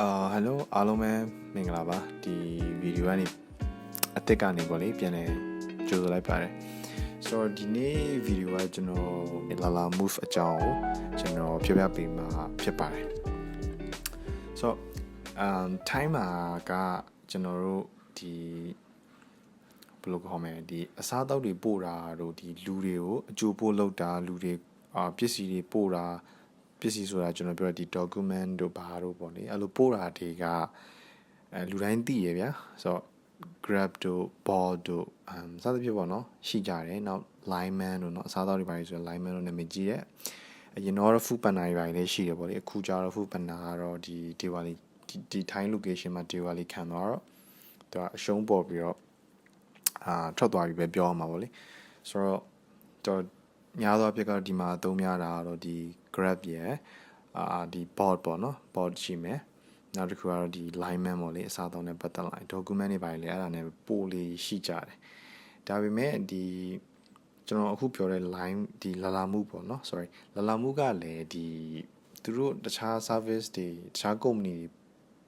အာဟယ်လိုအားလုံးပဲမင်္ဂလာပါဒီဗီဒီယိုကနေအသစ်ကနေပေါ့လေပြန်လဲကြိုဆိုလိုက်ပါတယ်ဆိုတော့ဒီနေ့ဗီဒီယိုကကျွန်တော်လာလာ move အကြောင်းကိုကျွန်တော်ပြောပြပေးမှာဖြစ်ပါတယ်ဆိုတော့ um time မှာကကျွန်တော်တို့ဒီဘယ်လိုခေါ်မလဲဒီအစားအသောက်တွေပို့တာတို့ဒီလူတွေကိုအကျိုးပို့လောက်တာလူတွေအာပစ္စည်းတွေပို့တာ ပစ္စည်းဆိုတာကျွန်တော်ပြောတဲ့ဒီ document တို့ဘာတို့ပေါ့လေအဲ့လိုပို့တာတွေကအဲလူတိုင်းသိရဗျာဆိုတော့ grab တို့ ball တို့အမ်စသဖြင့်ပေါ့နော်ရှိကြတယ်နောက် lineman တို့နော်အစားအသောက်တွေပါလေဆိုတော့ lineman တို့နာမည်ကြီးတယ်အရင်တော့ food panda တွေပါလေရှိတယ်ပေါ့လေအခုကျတော့ food panda ကတော့ဒီ Diwali ဒီဒီ Thai location မှာ Diwali ခံသွားတော့သူကအရှုံးပေါ်ပြီးတော့အာထွက်သွားပြီပဲပြောရမှာပေါ့လေဆိုတော့တော်ညာသောအဖြစ်ကတော့ဒီမှာအသုံးများတာကတော့ဒီ grab ရယ်အာဒီ bot ပေါ့နော် bot ရှိမယ်နောက်တစ်ခုကတော့ဒီ lineman ပေါ့လေအစားအသောက်နဲ့ပတ်သက်လာ document တွေပါလေအဲ့ဒါနဲ့ပို့လေးရှိကြတယ်ဒါပေမဲ့ဒီကျွန်တော်အခုပြောတဲ့ line ဒီလာလာမှုပေါ့နော် sorry လာလာမှုကလည်းဒီသူတို့တခြား service တွေတခြား company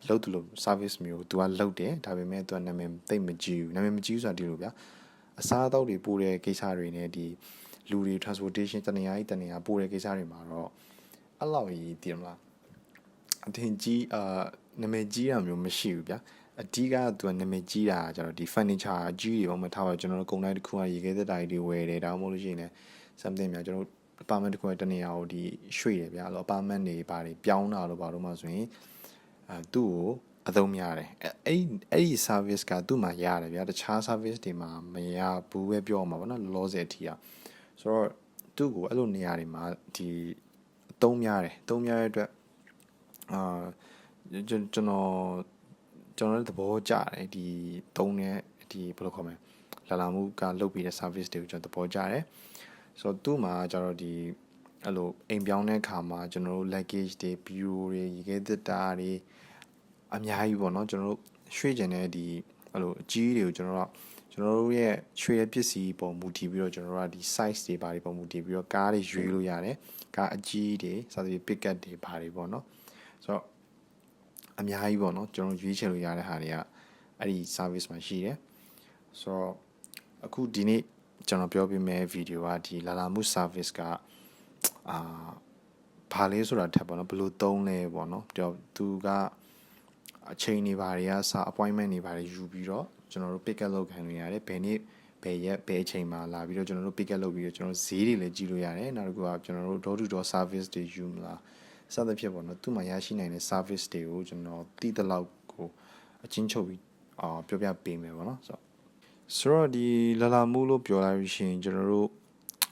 တွေလုပ်တယ်လို့ service မျိုး तू ကလုပ်တယ်ဒါပေမဲ့ तू ကနာမည်သိပ်မကြီးဘူးနာမည်မကြီးဘူးဆိုတာဒီလိုဗျာအစားအသောက်တွေပို့တဲ့ကိစ္စတွေနဲ့ဒီ လူတွေ transportation တနေရာကြီးတနေရာပို့တဲ့ကိစ္စတွေမှာတော့အဲ့လောက်ကြီးတည်မလားအထင်ကြီးအာနာမည်ကြီးတာမျိုးမရှိဘူးဗျာအဓိကသူကနာမည်ကြီးတာကျတော့ဒီ furniture အကြီးတွေပေါ့မထားပါကျွန်တော်တို့ကုန်တိုင်းတစ်ခုကရေခဲသက်တာတွေဝယ်တယ်ဒါမှမဟုတ်လို့ရှိရင်လည်း something များကျွန်တော်တို့ apartment တစ်ခုကတနေရာကိုဒီရွှေ့တယ်ဗျာအဲ့လို apartment တွေပါတယ်ပြောင်းတာလို့ဘာလို့မှဆိုရင်အဲသူ့ကိုအသုံးများတယ်အဲ့အဲ့ဒီ service ကသူ့မှာရတယ်ဗျာတခြား service တွေမှာမရဘူးပဲပြောမှာပေါ့နော်လောလောဆယ်အထိอ่ะ ဆိုတော့သူ့ကိုအဲ့လိုနေရာတွေမှာဒီအသုံးများတယ်အသုံးများတဲ့အတွက်အာကျွန်တော်ကျွန်တော်လည်းသဘောကျတယ်ဒီသုံးတဲ့ဒီဘယ်လိုခေါ်မလဲလာလာမှုကလုပ်ပြီးတဲ့ service တွေကိုကျွန်တော်သဘောကျတယ်ဆိုတော့သူ့မှာကျတော့ဒီအဲ့လိုအိမ်ပြောင်းတဲ့အခါမှာကျွန်တော်တို့ luggage တွေ bureau တွေရေခဲသစ်တာတွေအများကြီးပေါ့နော်ကျွန်တော်တို့ရွှေ့ကျင်တဲ့ဒီအဲ့လိုအကြီးတွေကိုကျွန်တော်တို့ ကျွန်တော်တို့ရဲ့ရွှေရဲ့ပစ္စည်းပုံမူတည်ပြီးတော့ကျွန်တော်တို့ကဒီ size တွေဘာတွေပုံမူတည်ပြီးတော့ကားတွေရွေးလို့ရတယ်ကားအကြီးတွေစသဖြင့် pick up တွေဘာတွေပေါ့နော်ဆိုတော့အများကြီးပေါ့နော်ကျွန်တော်ရွေးချယ်လို့ရတဲ့ဟာတွေကအဲ့ဒီ service မှာရှိတယ်ဆိုတော့အခုဒီနေ့ကျွန်တော်ပြောပြမယ့်ဗီဒီယိုကဒီလာလာမှု service ကအာဘာလဲဆိုတာထက်ပေါ့နော်ဘယ်လိုသုံးလဲပေါ့နော်တော့သူကအချိန်တွေဘာတွေကစ appointment တွေဘာတွေယူပြီးတော့ ကျွန်တော်တို့ pick up လုပ်ခံလို့ရတယ်ဘယ်နေ့ဘယ်ရက်ဘယ်အချိန်မှာလာပြီးတော့ကျွန်တော်တို့ pick up လုပ်ပြီးတော့ကျွန်တော်ဈေးတွေလည်းကြည့်လို့ရတယ်နောက်တစ်ခုကကျွန်တော်တို့ door to door service တွေယူမလားစသဖြင့်ပေါ့နော်သူ့မှာရရှိနိုင်တဲ့ service တွေကိုကျွန်တော်တည်တဲ့လောက်ကိုအချင်းချုပ်ပြီးအာပြောပြပေးမယ်ပေါ့နော်ဆိုတော့ဆိုတော့ဒီလာလာမှုလို့ပြောလိုက်လို့ရှိရင်ကျွန်တော်တို့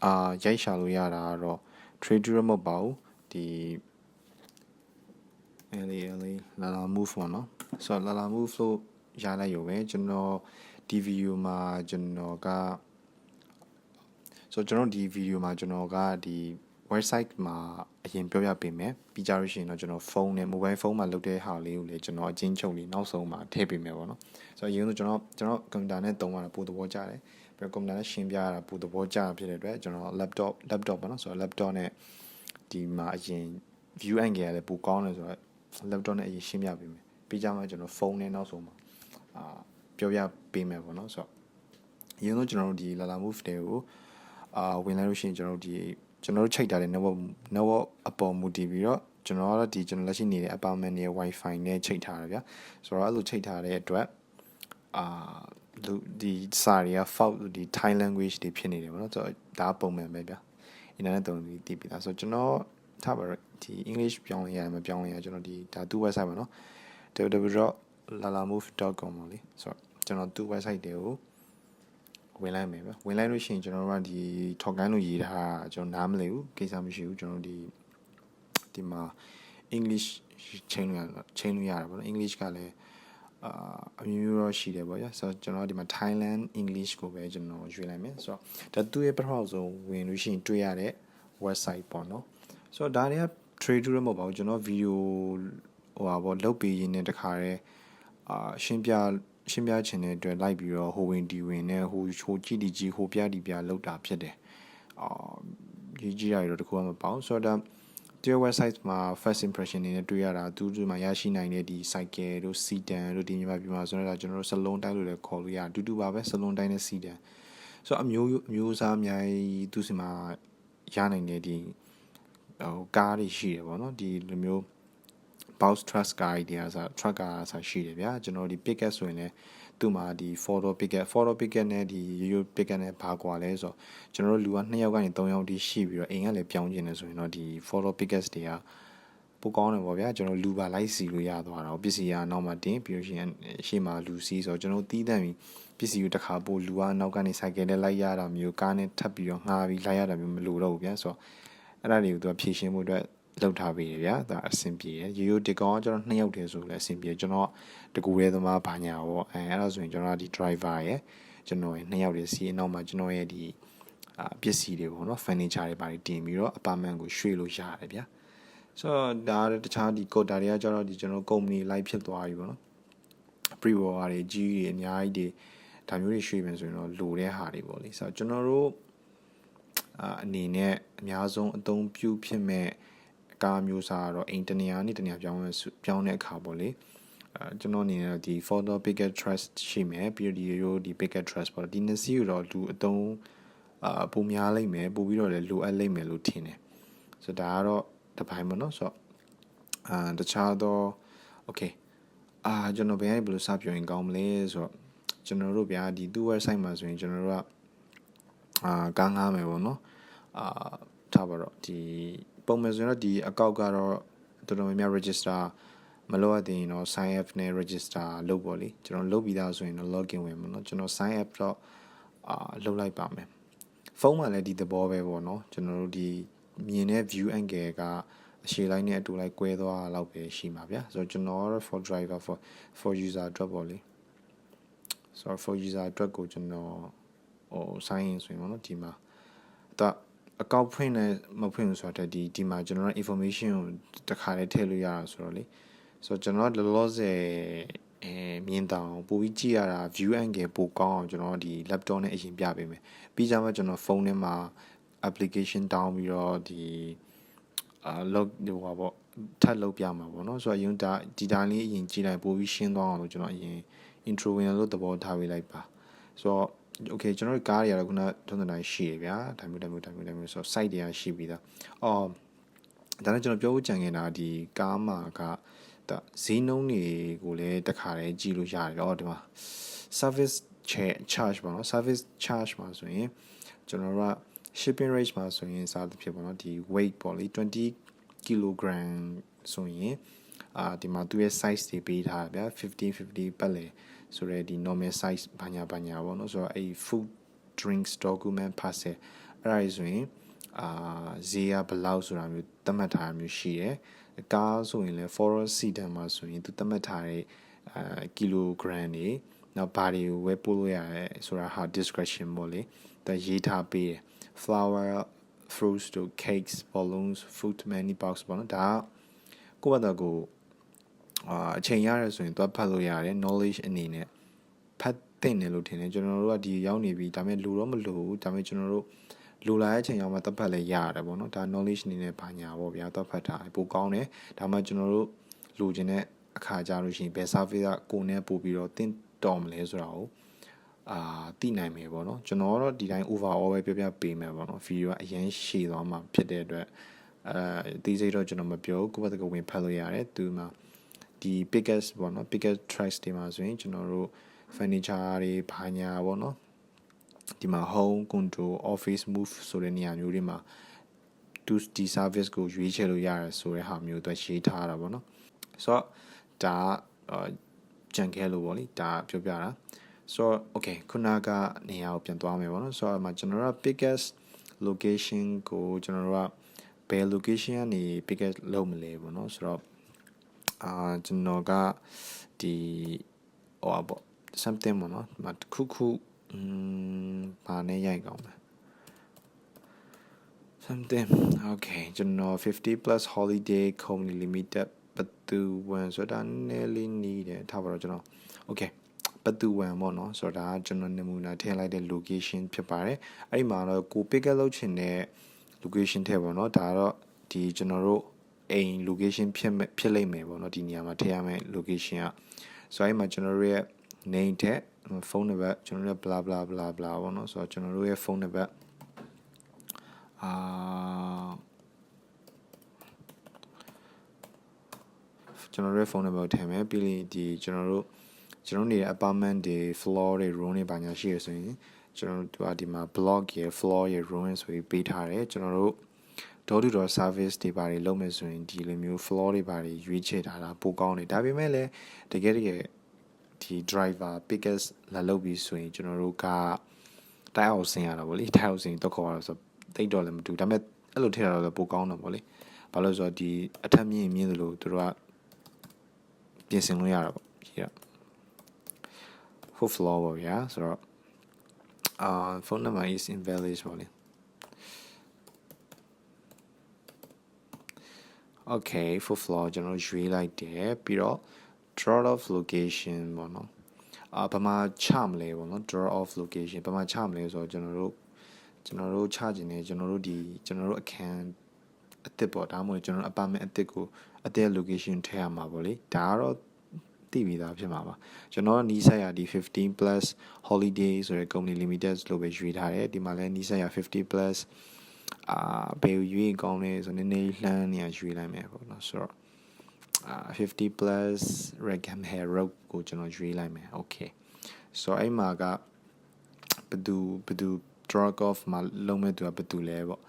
အာရိုက်ရှာလို့ရတာကတော့ trade to မဟုတ်ပါဘူးဒီ LA LA လာလာ move ပေါ့နော်ဆိုတော့လာလာ move လို့ ရလိုက်ရုံပဲကျွန်တော်ဒီဗီဒီယိုမှာကျွန်တော်ကဆိုတော့ကျွန်တော်ဒီဗီဒီယိုမှာကျွန်တော်ကဒီ website မှာအရင်ပြောပြပေးမယ်ပြီးကြလို့ရှိရင်တော့ကျွန်တော်ဖုန်းနဲ့ mobile phone မှာလုပ်တဲ့ဟာလေးကိုလည်းကျွန်တော်အချင်းချုပ်လေးနောက်ဆုံးမှာထည့်ပေးမယ်ပေါ့နော်ဆိုတော့အရင်ကကျွန်တော်ကျွန်တော်ကွန်ပျူတာနဲ့သုံးရတာပိုသဘောကျတယ်ပြီးတော့ကွန်ပျူတာနဲ့ရှင်းပြရတာပိုသဘောကျတာဖြစ်တဲ့အတွက်ကျွန်တော် laptop laptop ပေါ့နော်ဆိုတော့ laptop နဲ့ဒီမှာအရင် view angle ကလည်းပိုကောင်းတယ်ဆိုတော့ laptop နဲ့အရင်ရှင်းပြပေးမယ်ပြီးကြမှာကျွန်တော်ဖုန်းနဲ့နောက်ဆုံးမှာ အာပြောပြပေးမယ်ပေါ့နော်ဆိုတော့အရင်ဆုံးကျွန်တော်တို့ဒီလာလာ move တွေကိုအာဝင်လိုက်လို့ရှိရင်ကျွန်တော်တို့ဒီကျွန်တော်တို့ချိန်ထားတဲ့ network network အပေါ်မူတည်ပြီးတော့ကျွန်တော်ကတော့ဒီကျွန်တော်လက်ရှိနေတဲ့ apartment ရဲ့ wifi နဲ့ချိန်ထားတယ်ဗျာဆိုတော့အဲ့လိုချိန်ထားတဲ့အတွက်အာလူဒီစာတွေက fault ဒီ Thai language တွေဖြစ်နေတယ်ပေါ့နော်ဆိုတော့ဒါပုံမှန်ပဲဗျာ internet တုံးပြီးတည်ပြီးသားဆိုတော့ကျွန်တော်ထားပါတော့ဒီ English ပြောင်းလဲရမပြောင်းလဲရကျွန်တော်ဒီဒါသူ့ website ပါနော် www.lalamove.com ပေါ့လေဆိုတော့ကျွန်တော်သူ့ website တွေကိုဝင်လိုက်မယ်ဗျဝင်လိုက်လို့ရှိရင်ကျွန်တော်တို့ကဒီထောက်ကိုင်းလို့ရေးတာကျွန်တော်နားမလည်ဘူးကိစ္စမရှိဘူးကျွန်တော်ဒီဒီမှာ English ချိန်လို့ချိန်လို့ရတယ်ပေါ့နော် English ကလည်းအာအမျိုးမျိုးတော့ရှိတယ်ပေါ့ဗျာဆိုတော့ကျွန်တော်ဒီမှာ Thailand English ကိုပဲကျွန်တော်ရွေးလိုက်မယ်ဆိုတော့ဒါသူ့ရဲ့ပထမဆုံးဝင်လို့ရှိရင်တွေ့ရတဲ့ website ပေါ့နော်ဆိုတော့ဒါတွေက trade to ရမဟုတ်ပါဘူးကျွန်တော် video ဟိုဟာပေါ့လုတ်ပြီးရင်းနဲ့တခါတည်း အာရှင်းပြရှင်းပြချင်တဲ့အတွက်လိုက်ပြီးတော့ဟိုဝင်ဒီဝင်နဲ့ဟိုဟိုကြည့်ဒီကြည့်ဟိုပြဒီပြလောက်တာဖြစ်တယ်အာရေးကြည့်ရတော့တခုမှမပေါ့ဆိုတော့ဒါဒီ website မှာ first impression နေနဲ့တွေ့ရတာသူတို့မှာရရှိနိုင်တဲ့ဒီ cycle တို့ sedan တို့ဒီမြန်မာပြည်မှာဆိုတော့ကျွန်တော်တို့စလုံးတိုင်းလို့လည်းခေါ်လို့ရတယ်အတူတူပါပဲစလုံးတိုင်းနဲ့ sedan ဆိုတော့အမျိုးအမျိုးအစားအများကြီးသူစီမှာရနိုင်တဲ့ဒီဟိုကားတွေရှိတယ်ပေါ့နော်ဒီလိုမျိုး box truck ကားတွေအားဆို truck ကားဆိုရှိတယ်ဗျာကျွန်တော်ဒီ pickup ဆိုရင်လည်းသူ့မှာဒီ photo pickup photo pickup နဲ့ဒီ yo pickup နဲ့ဘာကွာလဲဆိုတော့ကျွန်တော်တို့လူက2ယောက်ကနေ3ယောက်ထိရှိပြီးတော့အိမ်ကလည်းပြောင်းကျင်တယ်ဆိုရင်တော့ဒီ photo pickup တွေကပိုကောင်းတယ်ပေါ့ဗျာကျွန်တော်လူပါလိုက်စီလို့ရသွားတာပစ္စည်းကနောက်မှတင်ပြီးလို့ရှိရင်ရှေ့မှာလူစီဆိုတော့ကျွန်တော်တီးတန့်ပြီးပစ္စည်းကိုတစ်ခါပို့လူကနောက်ကနေစိုက်ကယ်နဲ့လိုက်ရတာမျိုးကားနဲ့ထပ်ပြီးတော့ငှားပြီးလိုက်ရတာမျိုးမလိုတော့ဘူးဗျာဆိုတော့အဲ့ဒါတွေကိုသူကဖြည့်ရှင်းမှုအတွက် လောက်ထားပေးတယ်ဗျာဒါအဆင်ပြေတယ်ရိုးရိုးဒီကောင်ကကျွန်တော်နှစ်ယောက်တည်းဆိုလည်းအဆင်ပြေကျွန်တော်တကူရဲသမားဘာညာပေါ့အဲအဲ့ဒါဆိုရင်ကျွန်တော်ဒီ driver ရယ်ကျွန်တော်ရနှစ်ယောက်တည်းစီးနောက်မှာကျွန်တော်ရဲ့ဒီအာပစ္စည်းတွေပေါ့နော် furniture တွေပါတင်ပြီးတော့ apartment ကိုရွှေ့လို့ရတယ်ဗျာဆိုတော့ဒါတခြားဒီ quota တွေကကျတော့ဒီကျွန်တော် company live ဖြစ်သွားပြီပေါ့နော် pre order တွေကြီးတွေအများကြီးတွေဒါမျိုးတွေရွှေ့မယ်ဆိုရင်တော့လိုတဲ့ဟာတွေပေါ့လေဆိုတော့ကျွန်တော်တို့အာအနေနဲ့အများဆုံးအသုံးပြုဖြစ်မဲ့ ကားမျိုးစားကတော့အိမ်တနေရာနဲ့တနေရာပြောင်းပြောင်းတဲ့အခါပေါ့လေအဲကျွန်တော်အနေနဲ့ဒီ photo picket trust ရှိမယ်ပြီးတော့ဒီရိုးဒီ picket trust ပေါ့ဒီနှစ်စီးကိုတော့လူအသုံးအာပုံများလိမ့်မယ်ပို့ပြီးတော့လည်းလိုအပ်လိမ့်မယ်လို့ထင်တယ်ဆိုတော့ဒါကတော့တစ်ပိုင်းပေါ့နော်ဆိုတော့အာတခြားတော့ okay အာကျွန်တော်ဘယ်ကနေဘယ်လိုစပြောရင်ကောင်းမလဲဆိုတော့ကျွန်တော်တို့ဗျာဒီသူ့ website မှာဆိုရင်ကျွန်တော်တို့ကအာကားငားမယ်ပေါ့နော်အာထားပါတော့ဒီ ပုံမှန်ဆိုရင်တော့ဒီအကောက်ကတော့တော်တော်များများ register မလုပ်ရသေးရင်တော့ sign up နဲ့ register လုပ်ပေါ့လေကျွန်တော်လုပ်ပြီးသားဆိုရင်တော့ login ဝင်မှာเนาะကျွန်တော် sign up တော့အာလုပ်လိုက်ပါမယ်ဖုန်းမှာလည်းဒီသဘောပဲပေါ့เนาะကျွန်တော်တို့ဒီမြင်တဲ့ view angle ကအရှေ့လိုက်နဲ့အတူလိုက်ကွဲသွားလောက်ပဲရှိမှာဗျာဆိုတော့ကျွန်တော် for driver for for user အတွက်ပေါ့လေ so for user အတွက်ကိုကျွန်တော်ဟို sign in ဆိုရင်ပေါ့နော်ဒီမှာတော့ အကောက်ဖွင့်နဲ့မဖွင့်ဘူးဆိုတော့ဒီဒီမှာကျွန်တော် information ကိုတစ်ခါလေးထည့်လို့ရတာဆိုတော့လေဆိုတော့ကျွန်တော်လောလောဆယ်အဲမြင်တောင်ပိုပြီးကြည့်ရတာ view angle ပိုကောင်းအောင်ကျွန်တော်ဒီ laptop နဲ့အရင်ပြပေးမယ်ပြီးကြမှာကျွန်တော်ဖုန်းထဲမှာ application တောင်းပြီးတော့ဒီအာ log ဟိုပါပေါ့ထပ်လုပ်ပြမှာပေါ့နော်ဆိုတော့ရင်ဒါဒီတိုင်းလေးအရင်ကြည့်လိုက်ပိုပြီးရှင်းသွားအောင်လို့ကျွန်တော်အရင် intro ဝင်လို့သဘောထားပေးလိုက်ပါဆိုတော့ okay ကျွန်တော်တို့ကားတွေကတော့ခုနထုံးစံတိုင်းရှိရဗျာဒါမျိုးဒါမျိုးဒါမျိုးဒါမျိုးဆိုတော့ site တွေကရှိပြီးသားအော်ဒါနဲ့ကျွန်တော်ပြောဖို့ကြံခဲ့တာဒီကားမှာကဒါဈေးနှုန်းတွေကိုလည်းတခါတည်းကြည့်လို့ရတယ်တော့ဒီမှာ service charge ပေါ့နော် service charge မှာဆိုရင်ကျွန်တော်တို့က shipping rate မှာဆိုရင်စားသဖြင့်ပေါ့နော်ဒီ weight ပေါ့လေ20 kg ဆိုရင်အာဒီမှာသူရဲ့ size တွေပေးထားတယ်ဗျာ50 50ပတ်လေ ဆိုတော့ဒီ normal size ဘာညာဘာညာပေါ့နော်ဆိုတော့အဲ့ food drinks document parcel အဲ့ဒါဆိုရင်အာဈေးကဘယ်လောက်ဆိုတာမျိုးသတ်မှတ်ထားမျိုးရှိတယ်ကားဆိုရင်လည်း forest sedan မှာဆိုရင်သူသတ်မှတ်ထားတဲ့အာ kilogram တွေနောက်ဘာတွေကိုဝယ်ပို့လို့ရတယ်ဆိုတာဟာ discretion ပေါ့လေဒါရေးထားပေးတယ် flower fruits to cakes balloons food many box ပေါ့နော်ဒါကိုယ့်ဘာသာကို အာအချိန်ရတယ်ဆိုရင်သွားဖတ်လို့ရတယ် knowledge အနေနဲ့ဖတ်သင့်တယ်လို့ထင်တယ်ကျွန်တော်တို့ကဒီရောက်နေပြီဒါပေမဲ့လူတော့မလူဘူးဒါပေမဲ့ကျွန်တော်တို့လူလာတဲ့အချိန်ရောက်မှသတ်ဖတ်လဲရတယ်ပေါ့နော်ဒါ knowledge အနေနဲ့ဘာညာပေါ့ဗျာသတ်ဖတ်တာပိုကောင်းတယ်ဒါမှကျွန်တော်တို့လူချင်တဲ့အခါကြလို့ရှိရင်ဘယ် service ကကိုနဲ့ပို့ပြီးတော့တင့်တော်မလဲဆိုတာကိုအာသိနိုင်မယ်ပေါ့နော်ကျွန်တော်တော့ဒီတိုင်း overall ပဲပြပြပေးမယ်ပေါ့နော်ဗီဒီယိုကအရင်ရှည်သွားမှာဖြစ်တဲ့အတွက်အဲဒီစိတ်တော့ကျွန်တော်မပြောကိုယ့်ဘက်ကဝင်ဖတ်လို့ရတယ်သူမှာ ဒီ biggest ပေါ့နော် biggest tracks တွေမှာဆိုရင်ကျွန်တော်တို့ furniture တွေဘာညာပေါ့နော်ဒီမှာ home control office move ဆိုတဲ့နေရာမျိုးတွေမှာသူဒီ service ကိုရွေးချယ်လို့ရတယ်ဆိုတဲ့ဟာမျိုးသူရေးထားတာပေါ့နော်ဆိုတော့ဒါကြံခဲလို့ပေါ့လေဒါပြောပြတာဆိုတော့ okay ခုနကနေရာကိုပြန်သွားမယ်ပေါ့နော်ဆိုတော့အမှကျွန်တော်တို့ biggest location ကိုကျွန်တော်တို့ကဘယ် location ကနေ biggest လုပ်မလဲပေါ့နော်ဆိုတော့ အာကျွန်တော်ကဒီဟောပေါ့ something ပေါ့နော်ဒီမှာတစ်ခုခုอืมဘာနဲ့ရိုက်ကောင်းလဲ something okay ကျွန်တော်50 plus holiday company limited ဘသူဝန်ဆိုတာနည်းလေးနေတယ်ထားပါတော့ကျွန်တော် okay ဘသူဝန်ပေါ့နော်ဆိုတော့ဒါကကျွန်တော်နမူနာထည့်လိုက်တဲ့ location ဖြစ်ပါတယ်အဲ့ဒီမှာတော့ကို pick up လုပ်ချင်တဲ့ location ထည့်ပေါ့နော်ဒါကတော့ဒီကျွန်တော်တို့ အိမ် location ဖြစ်မဲ့ဖြစ်လိမ့်မယ်ပေါ့နော်ဒီနေရာမှာထည့်ရမယ့် location ကဆိုတော့အဲ့မှာကျွန်တော်တို့ရဲ့ name ထက်ဖုန်းနံပါတ်ကျွန်တော်တို့ bla bla bla bla ပေါ့နော်ဆိုတော့ကျွန်တော်တို့ရဲ့ဖုန်းနံပါတ်အာကျွန်တော်တို့ရဲ့ဖုန်းနံပါတ်ထည့်မယ်ပြီးရင်ဒီကျွန်တော်တို့ကျွန်တော်နေတဲ့ apartment တွေ floor တွေ room တွေဘာညာရှိရဆိုရင်ကျွန်တော်တို့ဒီမှာ block ရယ် floor ရယ် room ဆိုပြီးပေးထားတယ်ကျွန်တော်တို့ door to door service တွေပါတွေလုပ်မယ်ဆိုရင်ဒီလိုမျိုး floor တွေပါတွေရွေးချယ်ထားတာပိုကောင်းတယ်ဒါပေမဲ့လည်းတကယ်တကယ်ဒီ driver pickers လာလုပ်ပြီးဆိုရင်ကျွန်တော်တို့ကတိုက်အောင်ဆင်းရတာဗောလေတိုက်အောင်ဆင်းတော့ခေါ်ရတော့ဆိုတိတ်တော့လည်းမတူဒါပေမဲ့အဲ့လိုထည့်တာတော့ပိုကောင်းတော့ဗောလေဘာလို့လဲဆိုတော့ဒီအထက်မြင့်မြင့်သလိုသူတို့ကပြင်ဆင်လို့ရတာဗောကြီးတာ full floor ဗောဗျာဆိုတော့အာ phone number is invalid ဗောလေ okay full floor ကျွန်တော်ရွေးလိုက်တယ်ပြီးတော့ draw off location ပေါ့နော်အာဘာမှချမလဲပေါ့နော် draw off location ဘာမှချမလဲဆိုတော့ကျွန်တော်တို့ကျွန်တော်တို့ချခြင်းနဲ့ကျွန်တော်တို့ဒီကျွန်တော်တို့အခန်းအသစ်ပေါ့ဒါမှမဟုတ်ကျွန်တော်တို့ apartment အသစ်ကိုအသစ် location ထည့်ရမှာပေါ့လေဒါကတော့သိပြီးသားဖြစ်မှာပါကျွန်တော်နီးစပ်ရဒီ15 plus holiday ဆိုတဲ့ company limited လို့ပဲရွေးထားတယ်ဒီမှာလည်းနီးစပ်ရ50 plus အာဘယ်ရွေးကောင်းလဲဆိုနည်းနည်းလှမ်းနေရရွေးလိုက်မယ်ပေါ့နော်ဆိုတော့အာ50 plus Rackham Hair Road ကိုကျွန်တော်ရွေးလိုက်မယ် okay ဆိုတော့အဲ့မှာကဘယ်သူဘယ်သူ drop off မှာလုံးမဲ့သူကဘယ်သူလဲပေါ့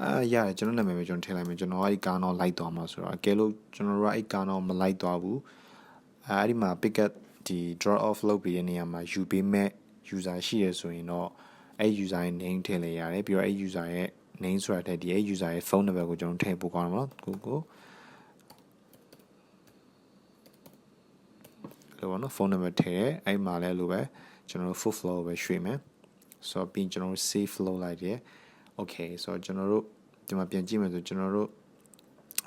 အာရတယ်ကျွန်တော်နာမည်ပဲကျွန်တော်ထည့်လိုက်မယ်ကျွန်တော်အဲ့ဒီကားတော့လိုက်သွားမှာဆိုတော့အကယ်လို့ကျွန်တော်တို့ကအဲ့ကားတော့မလိုက်သွားဘူးအဲ့ဒီမှာ pick up ဒီ drop off လုပ်ပြီးတဲ့နေရာမှာယူပေးမဲ့ user ရှိရဆိုရင်တော့အဲ့ user ရဲ့ name ထည့်လိုက်ရတယ်ပြီးတော့အဲ့ user ရဲ့ name ဆိုတာတဲ့ဒီအဲ့ user ရဲ့ phone number ကိုကျွန်တော်ထည့်ပို့ကောင်းမှာနော်ကိုကိုလို့ပေါ့နော် phone number ထည့်အဲ့မှာလည်းလို့ပဲကျွန်တော်တို့ full flow ပဲရွှေ့မယ်ဆိုတော့ပြီးကျွန်တော်တို့ save flow လိုက်တယ် okay ဆိုတော့ကျွန်တော်တို့ဒီမှာပြန်ကြည့်မယ်ဆိုကျွန်တော်တို့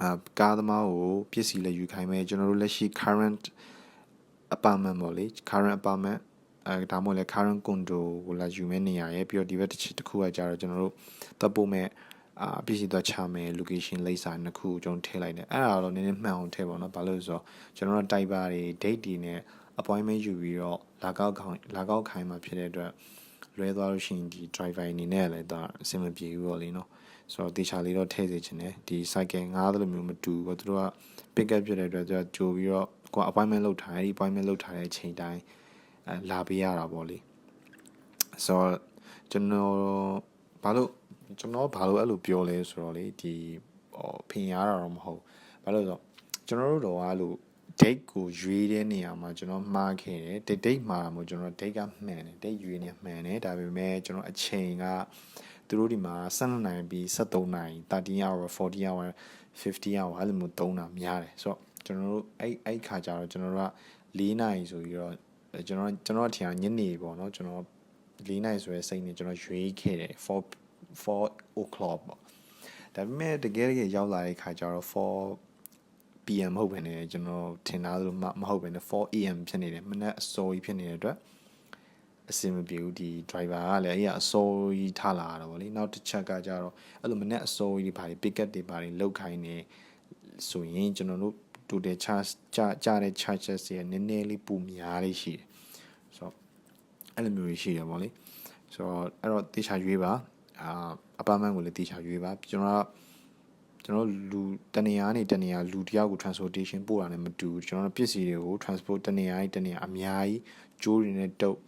အာကားသမားကိုပစ္စည်းလည်းယူခိုင်းမယ်ကျွန်တော်တို့လက်ရှိ current apartment ပေါ့လေ current apartment အဲဒါမှမဟုတ်လေ current condo ကိုလာယူမဲ့နေရရဲ့ပြီးတော့ဒီဘက်တစ်ချက်တစ်ခုကကြတော့ကျွန်တော်တို့တပ်ပို့မဲ့အာပစ္စည်းတော့ချမယ် location လိပ်စာနှစ်ခုကျွန်တော်ထည့်လိုက်တယ်အဲ့ဒါတော့နည်းနည်းမှန်အောင်ထည့်ပါတော့ဘာလို့လဲဆိုတော့ကျွန်တော်တို့တိုက်ပါတွေ date တွေနဲ့ appointment ယူပြီးတော့လာကောက်ခိုင်းလာကောက်ခိုင်းမှာဖြစ်တဲ့အတွက်လွဲသွားလို့ရှိရင်ဒီ driver အနေနဲ့လည်းဒါအဆင်မပြေဘူးပေါ့လေနော်ဆိုတော့တေချာလေးတော့ထည့်စေချင်တယ်ဒီ cycle ငားသလိုမျိုးမတူဘူးသူတို့က pick up ဖြစ်တဲ့အတွက်သူကကြိုပြီးတော့ကို appointment လုပ်ထားတယ်ဒီ appointment လုပ်ထားတဲ့အချိန်တိုင်းအဲ လာပေးရတာပေါ့လေဆိုတော့ကျွန်တော်ဘာလို့ကျွန်တော်ဘာလို့အဲ့လိုပြောလဲဆိုတော့လေဒီဟောဖင်ရတာတော့မဟုတ်ဘာလို့ဆိုတော့ကျွန်တော်တို့တော့အဲ့လို date ကိုရွေးတဲ့နေရာမှာကျွန်တော်မှားခဲ့တယ် date date မှာမို့ကျွန်တော် date ကမှန်တယ် date ရွေးနေမှန်တယ်ဒါပေမဲ့ကျွန်တော်အချိန်ကသူတို့ဒီမှာ12နိုင်ပြီး73နိုင်13 hour 40 hour 50 hour အဲ့လိုမျိုးသုံးတာများတယ်ဆိုတော့ကျွန်တော်တို့အဲ့အဲ့ခါကျတော့ကျွန်တော်တို့က4နိုင်ဆိုပြီးတော့ ကျွန်တော်ကျွန်တော်ထင်ညနေပေါ့နော်ကျွန်တော်4နိုင်ဆိုရဲစိတ်နဲ့ကျွန်တော်ရွေးခဲ့တယ်4 4 o'clock ပေါ့ဒါပေမဲ့တကယ်တကယ်ရောက်လာတဲ့ခါကျတော့4 PM မဟုတ်ဘဲနဲ့ကျွန်တော်ထင်တာလို့မဟုတ်ဘဲနဲ့ 4am ဖြစ်နေတယ်မနက်အစောကြီးဖြစ်နေတဲ့အတွက်အဆင်မပြေဘူးဒီ driver ကလည်းအဲ့ရအစောကြီးထားလာတာဗောလေနောက်တစ်ချက်ကကြတော့အဲ့လိုမနက်အစောကြီးဘာတွေ pick up တွေဘာတွေလောက်ခိုင်းနေဆိုရင်ကျွန်တော်တို့ တူတဲ့ charge ကြကြတဲ့ charges တွေနည်းနည်းလေးပူများလေးရှိတယ်ဆိုတော့အဲ့လိုမျိုးရှိတယ်ဗောလေဆိုတော့အဲ့တော့တေချာရွေးပါအာအပါမန်ကိုလည်းတေချာရွေးပါကျွန်တော်ကကျွန်တော်လူတနေရာနေတနေရာလူတယောက်ကို transportation ပို့တာနဲ့မတူကျွန်တော်ပစ္စည်းတွေကို transport တနေရာကြီးတနေရာအများကြီးကျိုးတွေနဲ့တုပ်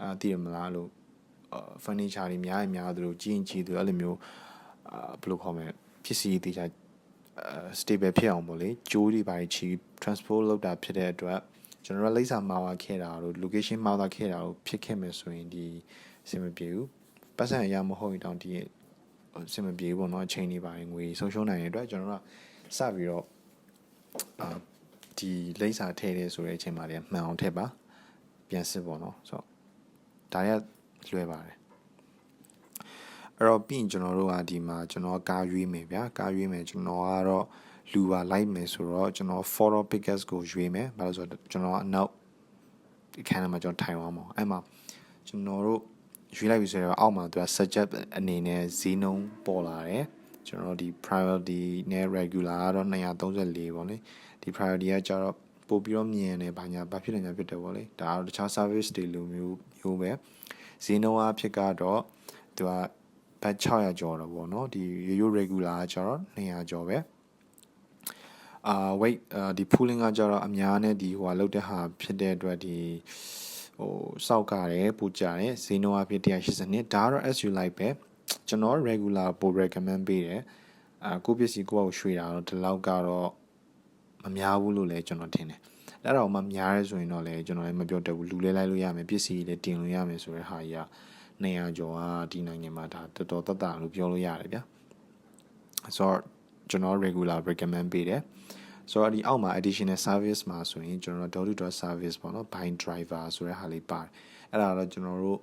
အာသိရမလားလို့အာ furniture တွေများများသလိုကြီးရင်ကြီးသလိုအဲ့လိုမျိုးအာဘယ်လိုခေါ်မလဲပစ္စည်းတေချာအာ stable ဖြစ်အောင်ပေါ့လေကျိုးတွေပါချီ transport လုပ်တာဖြစ်တဲ့အတွက်ကျွန်တော်တို့လိပ်စာမှာဝခဲ့တာတို့ location မှာဝခဲ့တာတို့ဖြစ်ခဲ့မယ်ဆိုရင်ဒီအဆင်မပြေဘူးပတ်စံအရာမဟုတ်ရင်တောင်ဒီအဆင်မပြေဘူးပေါ့နော်အချိန်တွေပါငွေဆုံးရှုံးနိုင်တဲ့အတွက်ကျွန်တော်တို့ကစပြီးတော့အာဒီလိပ်စာထည့်တယ်ဆိုတဲ့အချိန်မှာလည်းမှန်အောင်ထည့်ပါပြန်စစ်ပေါ့နော်ဆိုတော့ဒါရလွယ်ပါတယ် အဲ့တော့ပြီးရင်ကျွန်တော်တို့ကဒီမှာကျွန်တော်ကားရွေးမယ်ဗျာကားရွေးမယ်ကျွန်တော်ကတော့လူပါလိုက်မယ်ဆိုတော့ကျွန်တော် photo pickers ကိုရွေးမယ်ဘာလို့ဆိုတော့ကျွန်တော်အနောက်ဒီခန်းထဲမှာကျွန်တော်ထိုင်သွားမှာအဲ့မှာကျွန်တော်တို့ရွေးလိုက်ပြီဆိုတော့အောက်မှာသူက suggest အနေနဲ့ဈေးနှုန်းပေါ်လာတယ်ကျွန်တော်ဒီ priority နဲ့ regular ကတော့234ပေါ့လေဒီ priority ကကျတော့ပို့ပြီးတော့မြင်နေဘာညာဘာဖြစ်နေညာဖြစ်တယ်ပေါ့လေဒါကတော့တခြား service တွေလိုမျိုးမျိုးပဲဈေးနှုန်းအဖြစ်ကတော့သူက ဘတ်600ကျော်တော့ပေါ့နော်ဒီရိုးရိုး regular ကကျတော့200ကျော်ပဲအာ wait ဒီ pooling ကကျတော့အများနဲ့ဒီဟိုဟာလောက်တဲ့ဟာဖြစ်တဲ့အတွက်ဒီဟိုစောက်ကြတယ်ပူကြတယ်ဈေးနှုန်းအဖြစ်182ဒါကတော့ as you like ပဲကျွန်တော် regular ပို recommend ပေးတယ်အာကိုပစ္စည်းကိုယ့်အကိုရွှေတာတော့ဒီလောက်ကတော့မများဘူးလို့လည်းကျွန်တော်ထင်တယ်အဲ့တော့မှများရဲဆိုရင်တော့လည်းကျွန်တော်လည်းမပြောတတ်ဘူးလူလဲလိုက်လို့ရမယ်ပစ္စည်းလည်းတင်လို့ရမယ်ဆိုတဲ့ဟာကြီးက 200ကျော်ကဒီနိုင်ငံမှာဒါတော်တော်တတ်တာလို့ပြောလို့ရတယ်ဗျာဆိုတော့ကျွန်တော် regular recommend ပေးတယ်ဆိုတော့ဒီအောက်မှာ additional service မှာဆိုရင်ကျွန်တော် door to door service ပေါ့နော် buying driver ဆိုတဲ့ဟာလေးပါတယ်အဲ့ဒါတော့ကျွန်တော်တို့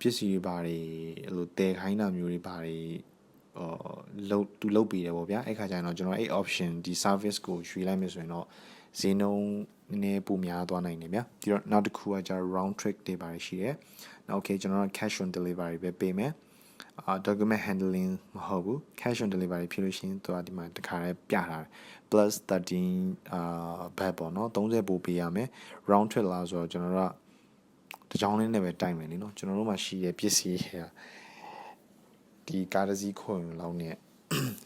ပစ္စည်းတွေပါတယ်အဲ့လိုတည်ခိုင်းတာမျိုးတွေပါတယ်ဟိုလုတ်သူလုတ်ပြီးတယ်ပေါ့ဗျာအဲ့ခါကျရင်တော့ကျွန်တော်အဲ့ option ဒီ service ကိုရွေးလိုက်မယ်ဆိုရင်တော့ဈေးနှုန်း နည်းနည်းပိုများသွားနိုင်တယ်ဗျာဒီတော့နောက်တစ်ခုကကျတော့ round trip တွေပါတယ်ရှိတယ်နောက် okay ကျွန်တော်တို့ cash on delivery ပဲပေးမယ်အာ document handling မဟုတ်ဘူး cash on delivery ဖြစ်လို့ရှိရင်သူကဒီမှာတခါလေးပြထားတယ် plus 13အာဘတ်ပေါ့နော်30ပို့ပေးရမယ် round trip လာဆိုတော့ကျွန်တော်တို့ကတကြောင်းလေးနဲ့ပဲတိုက်မယ်လीနော်ကျွန်တော်တို့မှာရှိတဲ့ပစ္စည်းတွေကဒီကားတစ်စီးခွန်လောက်နဲ့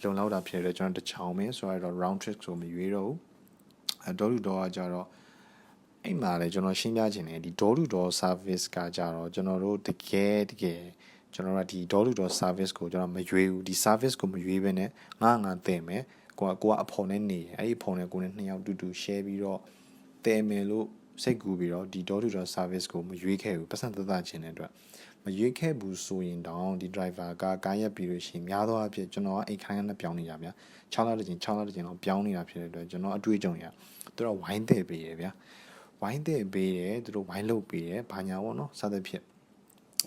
လုံလောက်တာဖြစ်တဲ့ကျွန်တော်တချောင်းပဲဆိုတော့ round trip ဆိုမရွေးတော့ဘူး အဲဒေါ်လူဒေါ်ကကြတော့အဲ့မှာလေကျွန်တော်ရှင်းပြခြင်းတယ်ဒီဒေါ်လူဒေါ် service ကကြတော့ကျွန်တော်တို့တကယ်တကယ်ကျွန်တော်တို့ဒီဒေါ်လူဒေါ် service ကိုကျွန်တော်မရွေးဘူးဒီ service ကိုမရွေးဘဲနဲ့ငါငါတင်မယ်ကိုကကိုကအဖော်နဲ့နေအဲ့ဒီဖော်နဲ့ကိုနဲ့နှစ်ယောက်တူတူ share ပြီးတော့တဲမယ်လို့ စိတ်ကူပြီးတော့ဒီ door to door service ကိုမရွေးခဲ့ဘူးပတ်စံသက်သာခြင်းတဲ့အတွက်မရွေးခဲ့ဘူးဆိုရင်တောင်ဒီ driver ကကားရက်ပြီးလို့ရှိရင်များသောအားဖြင့်ကျွန်တော်ကအိတ်ခိုင်းကနေပြောင်းနေကြဗျာ6လတစ်ချိန်6လတစ်ချိန်တော့ပြောင်းနေတာဖြစ်တဲ့အတွက်ကျွန်တော်အတွေ့အကြုံရသူတို့ဝိုင်းတဲ့ပေးရဗျာဝိုင်းတဲ့ပေးတယ်သူတို့ဝိုင်းလုပ်ပေးတယ်ဘာညာပေါ့နော်စသဖြင့်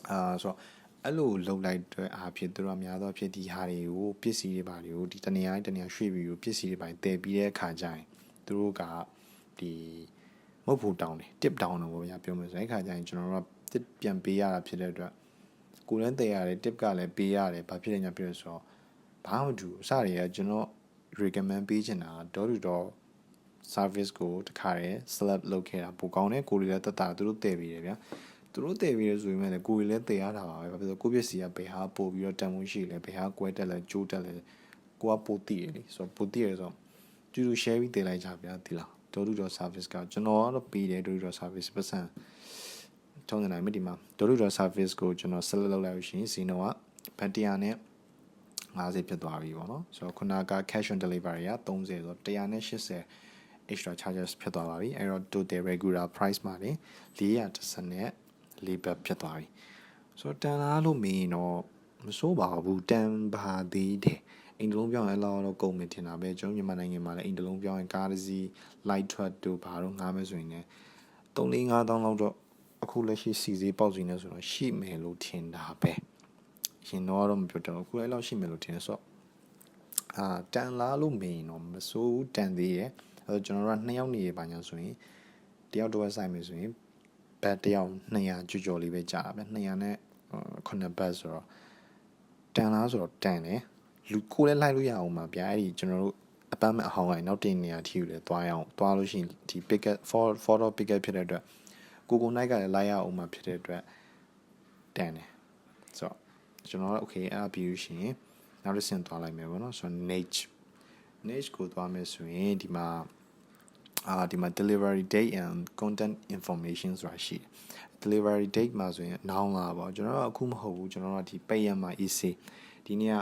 အာဆိုတော့အဲ့လိုလှုပ်လိုက်တဲ့အားဖြင့်သူတို့များသောအားဖြင့်ဒီဟာတွေကိုပစ္စည်းတွေပါတွေကိုဒီတနေရာတနေရာရွှေ့ပြီးပစ္စည်းတွေပါတည်ပြီးတဲ့အခါကျရင်သူတို့ကဒီ မဟုတ်ဘူးတောင်းတယ် tip တောင်းတယ်ပေါ့ဗျာပြောမယ်ဆိုရင်အဲ့ခါကျရင်ကျွန်တော်တို့က tip ပြန်ပေးရတာဖြစ်တဲ့အတွက်ကိုယ်လည်းတည်ရတယ် tip ကလည်းပေးရတယ်ဘာဖြစ်လဲညာပြောဆိုတော့ဘာမှမတူအစတွေကကျွန်တော် recommend ပေးချင်တာ door to door service ကိုတခါတည်း select လုပ်ခဲ့တာပိုကောင်းတယ်ကိုယ်လည်းတက်တာသူတို့တည်ပြီးတယ်ဗျာသူတို့တည်ပြီးရဆိုရင်လည်းကိုယ်လည်းတည်ရတာပါပဲဘာဖြစ်လို့ကိုယ့်ပစ္စည်းကဘယ်ဟာပို့ပြီးတော့တန်ဖိုးရှိလဲဘယ်ဟာကွဲတက်လဲကျိုးတက်လဲကိုကပို့တည်ရလေဆိုတော့ပို့တည်ရဆိုတော့တူတူ share ပြီးတည်လိုက်ကြဗျာဒီလား door to door service ကကျွန်တော်ကတော့ပေးတယ် door to door service ပတ်စံထုံးနေနိုင်မြဒီမှာ door to door service ကိုကျွန်တော် select လုပ်လိုက်လို့ရှိရင်စီနိုကဘတ်တရားနဲ့50ဖြစ်သွားပြီပေါ့နော်ဆိုတော့ခုနက cash on delivery က30ဆိုတော့180 extra charges ဖြစ်သွားပါပြီအဲ့တော့ total regular price မှာနေ430နဲ့4ဘတ်ဖြစ်သွားပြီဆိုတော့တန်လားလို့မင်းတော့မစိုးပါဘူးတန်ပါသေးတယ် အိမ်တလုံးပြောင်းရင်အလောက်တော့ကုန်မယ်ထင်တာပဲကျွန်တော်မြန်မာနိုင်ငံမှာလည်းအိမ်တလုံးပြောင်းရင်ကားတစ်စီး light truck တို့ဘာတို့ငားမယ်ဆိုရင်လည်း3 4 5တောင်းလောက်တော့အခုလက်ရှိစီစီပေါက်စီနေဆိုတော့ရှိမယ်လို့ထင်တာပဲရှင်တော့တော့မပြောတော့အခုအဲ့လောက်ရှိမယ်လို့ထင်တယ်ဆိုတော့အာတန်လားလို့မင်းတော့မစိုးဘူးတန်သေးရဲ့အဲကျွန်တော်တို့က2ယောက်နေရပါညာဆိုရင်တယောက်တစ်ဝက်ဆိုင်မယ်ဆိုရင်ဘတ်တယောက်200ကြော်ကြော်လေးပဲကြာတာဗျ200နဲ့9ဘတ်ဆိုတော့တန်လားဆိုတော့တန်တယ် လူကိုလည်းလိုက်လို့ရအောင်ပါဗျာအဲ့ဒီကျွန်တော်တို့အပန်းမဲ့အဟောင်းကနေနောက်တင်နေရထီကိုလည်းတွားရအောင်တွားလို့ရှိရင်ဒီ picket for photo picket ဖြစ်တဲ့အတွက်ကိုကိုနိုင်ကလည်းလိုက်ရအောင်မှာဖြစ်တဲ့အတွက်တန်တယ်ဆိုတော့ကျွန်တော်က okay အဲ့ပြီးလို့ရှိရင်နောက်တစ်ဆင့်သွားလိုက်မယ်ပေါ့နော်ဆိုတော့ niche niche ကိုသွားမယ်ဆိုရင်ဒီမှာအာဒီမှာ delivery date and content information ဆိုတာရှိတယ် delivery date မှာဆိုရင်နောင်လာပါကျွန်တော်ကအခုမဟုတ်ဘူးကျွန်တော်ကဒီပိတ်ရမှာ easy ဒီနေ့က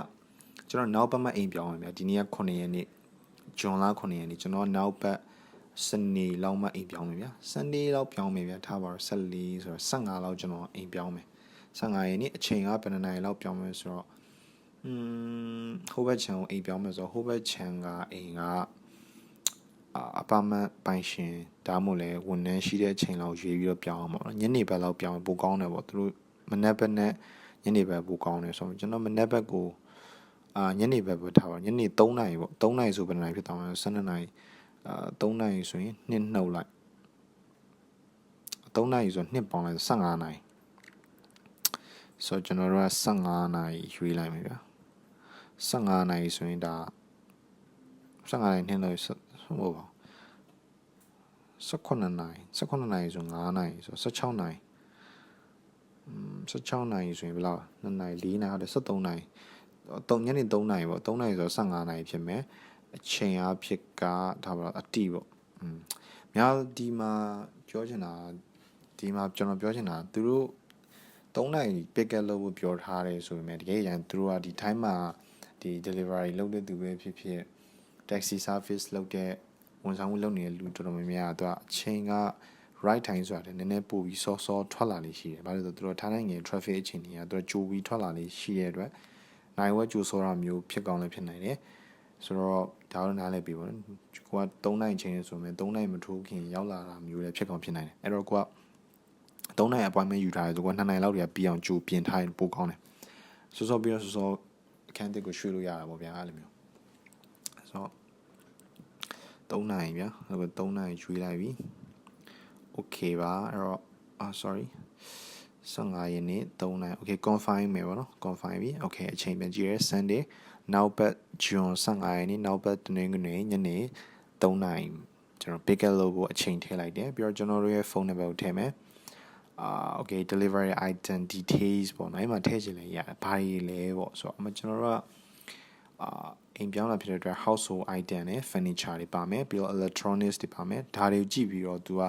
ကျွန်တော်နောက်ပတ်မှအိမ်ပြောင်းရမယ်ဒီနေ့က9ရက်နေ့ဂျွန်လ9ရက်နေ့ကျွန်တော်နောက်ပတ်စနေလောက်မှအိမ်ပြောင်းမယ်ဗျာစနေလောက်ပြောင်းမယ်ဗျာထားပါတော့14ဆိုတော့15လောက်ကျွန်တော်အိမ်ပြောင်းမယ်15ရက်နေ့အချိန်ကဘယ်နှစ်နာရီလောက်ပြောင်းမယ်ဆိုတော့อืมဟိုဘက်ခြံကိုအိမ်ပြောင်းမယ်ဆိုတော့ဟိုဘက်ခြံကအိမ်ကအပါမန်ပိုင်ရှင်ဒါမှမဟုတ်လဲဝန်ထမ်းရှိတဲ့အချိန်လောက်ရွေးပြီးတော့ပြောင်းအောင်ပေါ့နော်ညနေဘက်လောက်ပြောင်းပိုကောင်းတယ်ပေါ့သူတို့မနက်ဘက်နဲ့ညနေဘက်ပိုကောင်းတယ်ဆိုတော့ကျွန်တော်မနက်ဘက်ကို အာညနေဘက်ပဲထားပါညနေ3နာရီပေါ့3နာရီဆိုဘယ်နာရီဖြစ်သွားမလဲ12နာရီအာ3နာရီဆိုရင်နှစ်နှုတ်လိုက်3နာရီဆိုနှစ်ပေါင်းလိုက်15နာရီဆိုတော့ကျွန်တော်တို့က15နာရီရွေးလိုက်မယ်ဗျာ15နိုင်ဆိုရင်ဒါ15နိုင်နှင်းလို့ဟုတ်ပါဘူး18နိုင်18နိုင်ဆို9နိုင်ဆို16နိုင်อืม16နိုင်ဆိုရင်ဘယ်လောက်2နိုင်4နိုင်ဟုတ်တယ်73နိုင် 3ညနေ3နိုင်ပေါ့3နိုင်ဆို15နိုင်ဖြစ်မယ်အချိန်အဖြစ်ကဒါပါတော့အတိပေါ့อืมများဒီမှာပြောချင်တာဒီမှာကျွန်တော်ပြောချင်တာသူတို့3နိုင် pick up လုပ်ဖို့ပြောထားတယ်ဆိုပေမဲ့တကယ်ရန်သူတို့ကဒီ time မှာဒီ delivery လုပ်တဲ့သူပဲဖြစ်ဖြစ် taxi service လုပ်တဲ့ဝန်ဆောင်မှုလုပ်နေတဲ့လူတော်တော်များများကသူကအချိန်က right time ဆိုတာလည်းနည်းနည်းပို့ပြီးစောစောထွက်လာလေးရှိတယ်။ဘာလို့လဲဆိုတော့သူတို့ထားနိုင်ငယ် traffic အချိန်တွေကသူတို့ကြိုပြီးထွက်လာလေးရှိတဲ့အတွက် နိုင်ဝက်ကြိုစောတာမျိုးဖြစ်ကောင်းလည်းဖြစ်နိုင်တယ်။ဆိုတော့ဒါတော့နားလည်ပြီပေါ့နော်။ကိုက3နိုင်ချိန်ဆိုရင်3နိုင်မထိုးခင်ရောက်လာတာမျိုးလည်းဖြစ်ကောင်းဖြစ်နိုင်တယ်။အဲ့တော့ကိုက3နိုင် appointment ယူထားတယ်ဆိုတော့2နိုင်လောက်တည်းပြီးအောင်ကြိုပြင်ထားရင်ပိုကောင်းတယ်။စောစောပြီးတော့စောစောအခန်းတစ်ကိုရွှေ့လို့ရတာပေါ့ဗျာအဲ့လိုမျိုး။ဆိုတော့3နိုင်ဗျာ။အဲ့တော့3နိုင်ရွေးလိုက်ပြီ။ okay ပါအဲ့တော့အာ sorry 15ရက်နေ့3နိုင် okay confine မယ်ပေါ့နော် confine ပြီ okay အချိန်ပြန်ကြည့်ရဲ sunday နောက်ပတ်ဂျွန်15ရက်နေ့နောက်ပတ်တနင်္ဂနွေညနေ3နိုင်ကျွန်တော် pick up လုပ်ဖို့အချိန်ထည့်လိုက်တယ်ပြီးတော့ကျွန်တော်တို့ရဲ့ဖုန်းနံပါတ်ကိုထည့်မယ်အာ okay delivery item details ပေါ့နော်အဲ့မှာထည့်ချင်လဲရတယ်ဘာတွေလဲပေါ့ဆိုတော့အမကျွန်တော်တို့ကအာအိမ်ပြောင်းလာဖြစ်တဲ့အတွက် household item နဲ့ furniture တွေပါမယ်ပြီးတော့ electronics တွေပါမယ်ဒါတွေကိုကြည့်ပြီးတော့ तू က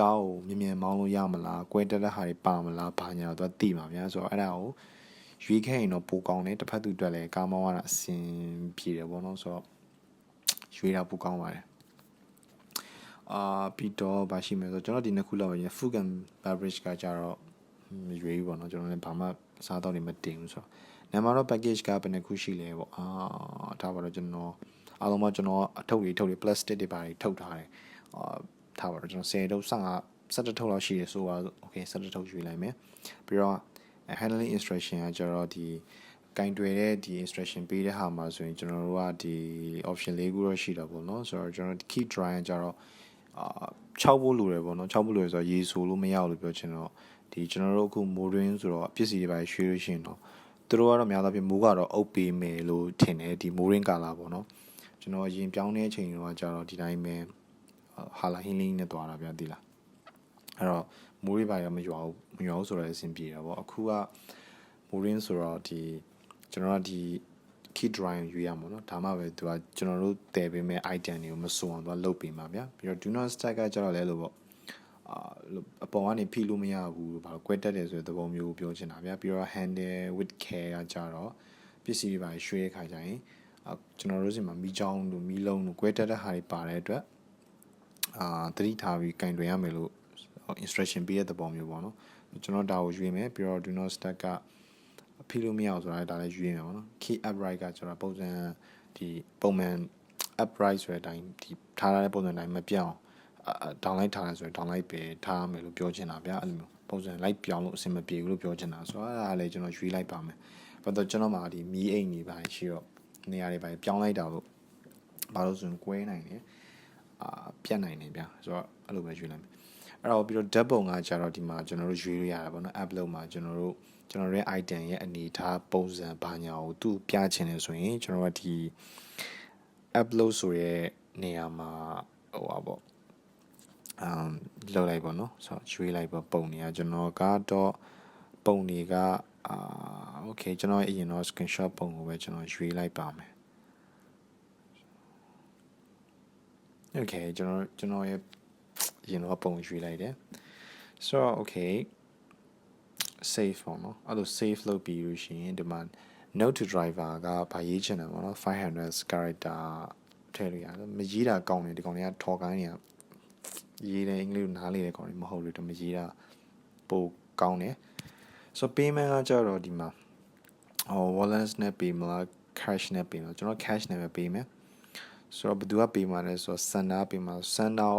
ကားကိုမြင်မြင်မောင်းလို့ရမလားကွဲတက်တဲ့ဟာတွေပါမလားဘာညာတော့ तू သိမှာဗျာဆိုတော့အဲ့ဒါကိုရွေးခဲ့ရင်တော့ပိုကောင်းတယ်တစ်ဖက်သူအတွက်လည်းကားမောင်းရတာအဆင်ပြေတယ်ပေါ့နော်ဆိုတော့ရွေးတာပိုကောင်းပါတယ်အာပြီးတော့ဗာရှိမယ်ဆိုတော့ကျွန်တော်ဒီနှစ်ခုလောက်ပဲ food and beverage ကကြတော့မရွေးဘူးပေါ့နော်ကျွန်တော်လည်းဘာမှစားတော့နေမတင်ဘူးဆိုတော့နံပါတ်တော့ package ကဘယ်နှခုရှိလဲပေါ့အာဒါပါတော့ကျွန်တော်အားလုံးမကျွန်တော်အထုပ်တွေထုတ်တွေ plastic တွေပါတွေထုတ်ထားတယ်အာ ထားပါတော့ကျွန်တော်10ထုတ်15 17ထုတ်လောက်ရှိတယ်ဆိုတော့ okay 17ထုတ်ရွေးလိုက်မယ်ပြီးတော့ handling instruction ကကျတော့ဒီကင်တွယ်တဲ့ဒီ instruction ပေးတဲ့ဟာမှာဆိုရင်ကျွန်တော်တို့ကဒီ option ၄ခုတော့ရှိတာပေါ့နော်ဆိုတော့ကျွန်တော် key dry ကကျတော့အာ6ဖို့လိုတယ်ပေါ့နော်6ဖို့လိုရဆိုတော့ရေဆိုလို့မရဘူးလို့ပြောချင်တော့ဒီကျွန်တော်တို့အခုမိုးရင်းဆိုတော့ပစ္စည်းတွေပါရွှေ့လို့ရှိရင်တော့သူတို့ကတော့များသောအားဖြင့်မိုးကတော့အုပ်ပေးမယ်လို့ထင်တယ်ဒီမိုးရင်းကာလာပေါ့နော်ကျွန်တော်ရင်ပြောင်းတဲ့အချိန်တော့ကျတော့ဒီတိုင်းပဲ ဟာလာဟင်းလင်းနဲ့တွားတာဗျာဒီလားအဲ့တော့မိုးရိပ်ပါရမရွာဘူးမရွာဘူးဆိုတော့အဆင်ပြေတာပေါ့အခုကမိုးရင်းဆိုတော့ဒီကျွန်တော်ကဒီ key drawing ရွေးရမှာเนาะဒါမှပဲသူကကျွန်တော်တို့တည်ပေးမဲ့ item တွေကိုမစွန်အောင်သူကလုပ်ပေးမှာဗျာပြီးတော့ do not stack ကကျတော့လဲလို့ပေါ့အာအပေါ်ကနေဖိလို့မရဘူးဘာလို့ကွဲတက်တယ်ဆိုတဲ့သဘောမျိုးပြောချင်တာဗျာပြီးတော့ handle with care ကကြတော့ပစ္စည်းတွေပါရွှေ့ခါကြရင်အာကျွန်တော်တို့စီမှာမီးချောင်းတို့မီးလုံးတို့ကွဲတက်တဲ့ဟာတွေပါတဲ့အတွက် အာသတိထားပြီးကင်တွင်ရမယ်လို့ instruction ပေးတဲ့သဘောမျိုးပေါ့နော်ကျွန်တော်ဒါကိုရွေးမယ်ပြီးတော့ do not stack ကဖိလို့မရအောင်ဆိုတာဒါလည်းရွေးမယ်ပေါ့နော် key upright ကကျွန်တော်ပုံစံဒီပုံမှန် upright ဆိုတဲ့အတိုင်းဒီထားရတဲ့ပုံစံတိုင်းမပြောင်းဒေါင်းလိုက်ထားတယ်ဆိုရင်ဒေါင်းလိုက်ပဲထားရမယ်လို့ပြောချင်တာဗျာအဲ့လိုမျိုးပုံစံလိုက်ပြောင်းလို့အဆင်မပြေဘူးလို့ပြောချင်တာဆိုတော့အဲ့ဒါလည်းကျွန်တော်ရွေးလိုက်ပါမယ်ဘာလို့ကျွန်တော်မှာဒီမီးအိမ်တွေပါရှိတော့နေရာတွေပါပြောင်းလိုက်တာလို့ဘာလို့ဆိုရင်ကွဲနိုင်တယ်အာ ပြတ်နိုင်တယ်ဗျာဆိုတော့အဲ့လိုပဲရွေးလိုက်မယ်အဲ့တော့ပြီးတော့ dead ပုံကကြတော့ဒီမှာကျွန်တော်တို့ရွေးလို့ရတာပေါ့နော် app လုံးမှာကျွန်တော်တို့ကျွန်တော်ရဲ့ item ရဲ့အနေထားပုံစံဘာညာကိုသူ့ပြချင်တယ်ဆိုရင်ကျွန်တော်ကဒီ upload ဆိုရဲနေရာမှာဟိုပါပေါ့အမ်လောက်လိုက်ပေါ့နော်ဆိုတော့ရွေးလိုက်ပေါ့ပုံနေရကျွန်တော်ကတော့ပုံတွေကအာ okay ကျွန်တော်အရင်တော့ screenshot ပုံကိုပဲကျွန်တော်ရွေးလိုက်ပါမယ် okay ကျွန်တော်ကျွန်တော်ရဲ့အရင်တော့ပုံရွေးလိုက်တယ်ဆိုတော့ okay save ပေါ့နော်အဲ့လို save လုပ်ပြီးလို့ရှိရင်ဒီမှာ note to driver ကဗာရေးချင်တယ်ပေါ့နော်500 character ထည့်လို့ရတယ်မရေးတာကောင်းတယ်ဒီကောင်တွေကထော်ကိုင်းနေရေးတယ်အင်္ဂလိပ်လိုနားလေတဲ့ကောင်တွေမဟုတ်လို့တမရေးတာပိုကောင်းတယ်ဆို payment ကကြတော့ဒီမှာဟော wallet နဲ့ pay မလား cash နဲ့ pay မလားကျွန်တော် cash နဲ့ပဲ pay မယ် ဆိုတော့ဘယ်သူက pay မှာလဲဆိုတော့ sender pay မှာ sender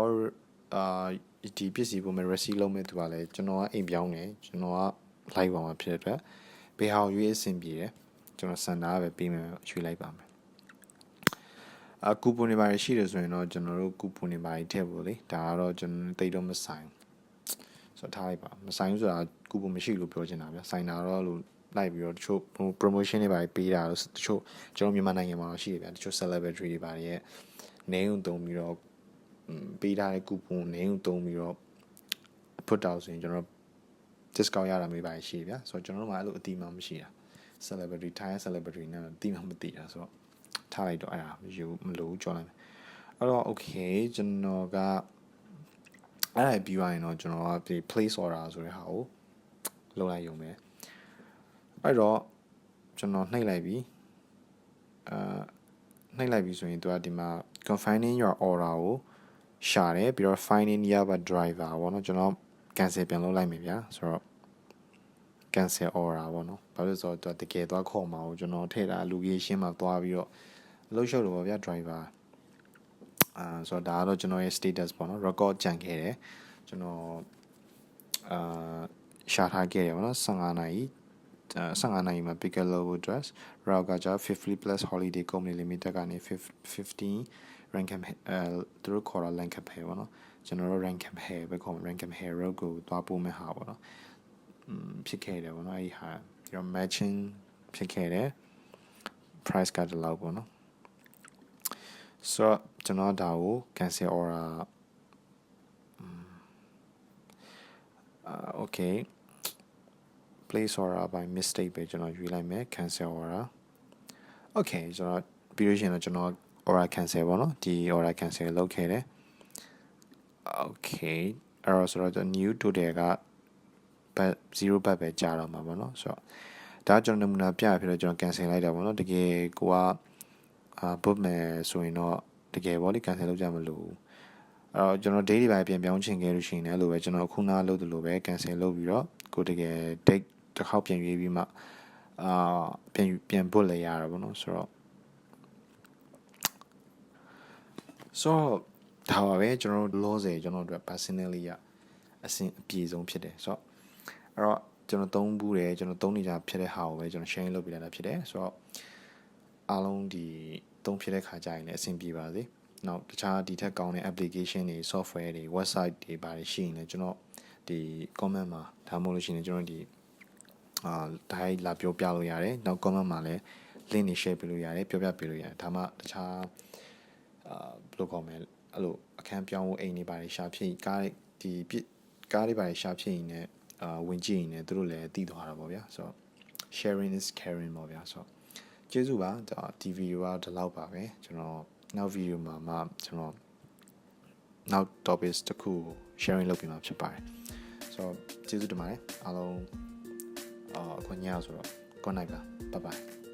အာဒီပစ္စည်းပုံမဲ့ receipt လုပ်မဲ့သူကလည်းကျွန်တော်ကအိမ်ပြောင်းတယ်ကျွန်တော်က live ပါမှာဖြစ်တဲ့အတွက်ဘယ်ဟာကိုရွေးအဆင်ပြေတယ်ကျွန်တော်စန္ဒာပဲပေးမယ်ရွေးလိုက်ပါမယ်အကူပွန်တွေပါရှိတယ်ဆိုရင်တော့ကျွန်တော်တို့ကူပွန်တွေပါထည့်ဖို့လေဒါကတော့ကျွန်တော်တိတ်တော့မဆိုင်ဆိုတော့ထားလိုက်ပါမဆိုင်ဘူးဆိုတာကူပွန်မရှိလို့ပြောချင်တာဗျဆိုင်တာတော့လို့ လိုက်ပြီးတော့တချို့ဟို promotion တွေပါပေးတာလို့တချို့ကျွန်တော်မြန်မာနိုင်ငံမှာရှိတယ်ဗျာတချို့ celebrity တွေပါရဲ့ name ကိုတုံးပြီးတော့ပေးထားတဲ့ coupon name ကိုတုံးပြီးတော့ put down ဆိုရင်ကျွန်တော် discount ရတာမျိုးပါရှိတယ်ဗျာဆိုတော့ကျွန်တော်တို့မှအဲ့လိုအတိအမှမရှိတာ celebrity Thai celebrity နဲ့အတိအမှမသိတာဆိုတော့ထားလိုက်တော့အဲ့ဒါယူမလို့ကြော်လိုက်မယ်အဲ့တော့ okay ကျွန်တော်ကအဲ့ဒါပြီးသွားရင်တော့ကျွန်တော်ကဒီ place order ဆိုတဲ့ဟာကိုလုပ်လိုက်ရုံပဲ အဲ့တော့ကျွန်တော်နှိပ်လိုက်ပြီအာနှိပ်လိုက်ပြီဆိုရင်သူကဒီမှာ confining your order ကိုရှာတယ်ပြီးတော့ finding your driver ပေါ့နော်ကျွန်တော် cancel ပြန်လုပ်လိုက်မယ်ဗျာဆိုတော့ cancel order ပေါ့နော်ဘာလို့လဲဆိုတော့သူတကယ်သွားခေါ်မှာကိုကျွန်တော်ထည့်တာ location မှာသွားပြီးတော့အလုပ်ရှုပ်လို့ပေါ့ဗျာ driver အာဆိုတော့ဒါကတော့ကျွန်တော်ရဲ့ status ပေါ့နော် record ကြံခဲ့တယ်ကျွန်တော်အာရှာထားခဲ့တယ်ပေါ့နော်15နာရီ 15နာရီမှာ pick up logo address route ကကြာ50 plus holiday company limited ကနေ15 rankham အဲသူတို့ခေါ်တော့ rankham hair ပေါ့နော်ကျွန်တော်တို့ rankham hair ပဲခေါ် rankham hair road ကိုသွားပို့မဲ့ဟာပေါ့နော်ဖြစ်ခဲ့တယ်ပေါ့နော်အဲ့ဒီဟာပြီးတော့ matching ဖြစ်ခဲ့တယ် price ကတလောက်ပေါ့နော်ဆိုတော့ကျွန်တော်ဒါကို cancel order အာ okay place order by mistake ပဲကျွန်တော်ယူလိုက်မယ် cancel order okay ဆိုတော့ပြီးလို့ရှိရင်တော့ကျွန်တော် order cancel ပေါ့နော်ဒီ order cancel လုပ်ခဲ့တယ် okay အဲ့တော့ဆိုတော့ new total ကဘတ်0ဘတ်ပဲကြာတော့မှာပေါ့နော်ဆိုတော့ဒါကျွန်တော်နမူနာပြဖြစ်တော့ကျွန်တော် cancel လိုက်တာပေါ့နော်တကယ်ကိုကအာ book မယ်ဆိုရင်တော့တကယ်ပေါ့လေ cancel လုပ်ကြမလို့အဲ့တော့ကျွန်တော် date တွေပါပြန်ပြောင်းချင်ခဲ့လို့ရှိရင်လည်းအဲ့လိုပဲကျွန်တော်ခုနလုပ်သလိုပဲ cancel လုပ်ပြီးတော့ကိုတကယ် date တစ်ခေါက်ပြန်ရွေးပြီးမှအာပြန်ပြန် book လဲရတာပေါ့နော်ဆိုတော့ဆိုတော့ဒါပါပဲကျွန်တော်တို့ law စေကျွန်တော်တို့ personally ရအဆင်အပြေဆုံးဖြစ်တယ်ဆိုတော့အဲ့တော့ကျွန်တော်သုံးဘူးတယ်ကျွန်တော်သုံးနေကြဖြစ်တဲ့ဟာကိုပဲကျွန်တော် share လုပ်ပြလိုက်တာဖြစ်တယ်ဆိုတော့အားလုံးဒီသုံးဖြစ်တဲ့ခါကြရင်လည်းအဆင်ပြေပါစေနောက်တခြားဒီထက်ကောင်းတဲ့ application တွေ software တွေ website တွေပါတယ်ရှိရင်လည်းကျွန်တော်ဒီ comment မှာဒါမှမဟုတ်လို့ရှိရင်ကျွန်တော်ဒီ အာတိုင်းလာပြောပြလို့ရတယ်နောက် comment မှာလည်း link တွေ share ပေးလို့ရတယ်ပြောပြပေးလို့ရတယ်ဒါမှတခြားအာဘယ်လိုခေါ်မလဲအဲ့လိုအခန်းပြောင်းဖို့အိမ်တွေပါတယ်ရှာဖြစ်ကားဒီပြကားတွေပါတယ်ရှာဖြစ်ရင်လည်းအာဝင်ကြည့်ရင်လည်းသူတို့လည်းတည်သွားတာပေါ့ဗျာဆိုတော့ sharing is caring ပေါ့ဗျာဆိုတော့ကျေးဇူးပါဒီဗီဒီယိုကဒီလောက်ပါပဲကျွန်တော်နောက်ဗီဒီယိုမှာမှကျွန်တော်နောက် topics တစ်ခု sharing လုပ်ပြမှာဖြစ်ပါတယ်ဆိုတော့ကျေးဇူးတင်ပါတယ်အားလုံး အာအခွင့်အရေးဆိုတော့ good night ပါ bye bye